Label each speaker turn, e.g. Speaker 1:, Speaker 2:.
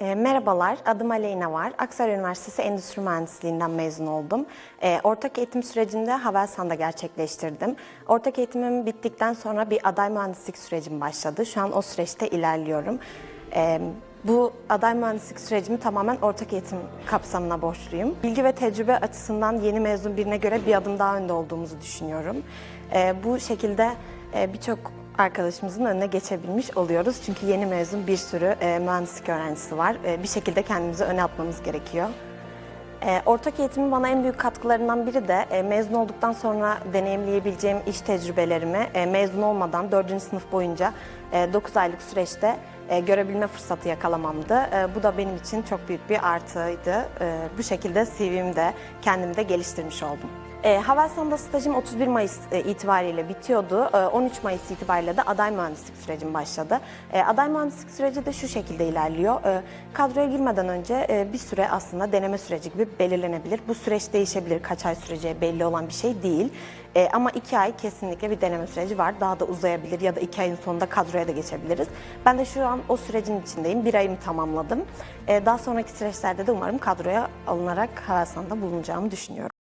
Speaker 1: E, merhabalar, adım Aleyna var. Aksaray Üniversitesi Endüstri Mühendisliğinden mezun oldum. E, ortak eğitim sürecinde Havelsan'da gerçekleştirdim. Ortak eğitimim bittikten sonra bir aday mühendislik sürecim başladı. Şu an o süreçte ilerliyorum. E, bu aday mühendislik sürecimi tamamen ortak eğitim kapsamına borçluyum. Bilgi ve tecrübe açısından yeni mezun birine göre bir adım daha önde olduğumuzu düşünüyorum. Bu şekilde e, birçok arkadaşımızın önüne geçebilmiş oluyoruz. Çünkü yeni mezun bir sürü e, mühendislik öğrencisi var. E, bir şekilde kendimizi öne atmamız gerekiyor. E, ortak eğitimin bana en büyük katkılarından biri de e, mezun olduktan sonra deneyimleyebileceğim iş tecrübelerimi e, mezun olmadan 4. sınıf boyunca e, 9 aylık süreçte e, görebilme fırsatı yakalamamdı. E, bu da benim için çok büyük bir artıydı. E, bu şekilde CV'mi de kendimi de geliştirmiş oldum. E, Havelsan'da stajım 31 Mayıs e, itibariyle bitiyordu. E, 13 Mayıs itibariyle de aday mühendislik sürecim başladı. E, aday mühendislik süreci de şu şekilde ilerliyor. E, kadroya girmeden önce e, bir süre aslında deneme süreci gibi belirlenebilir. Bu süreç değişebilir. Kaç ay süreceği belli olan bir şey değil. E, ama iki ay kesinlikle bir deneme süreci var. Daha da uzayabilir ya da iki ayın sonunda kadroya da geçebiliriz. Ben de şu an o sürecin içindeyim. Bir ayımı tamamladım. E, daha sonraki süreçlerde de umarım kadroya alınarak Havelsan'da bulunacağımı düşünüyorum.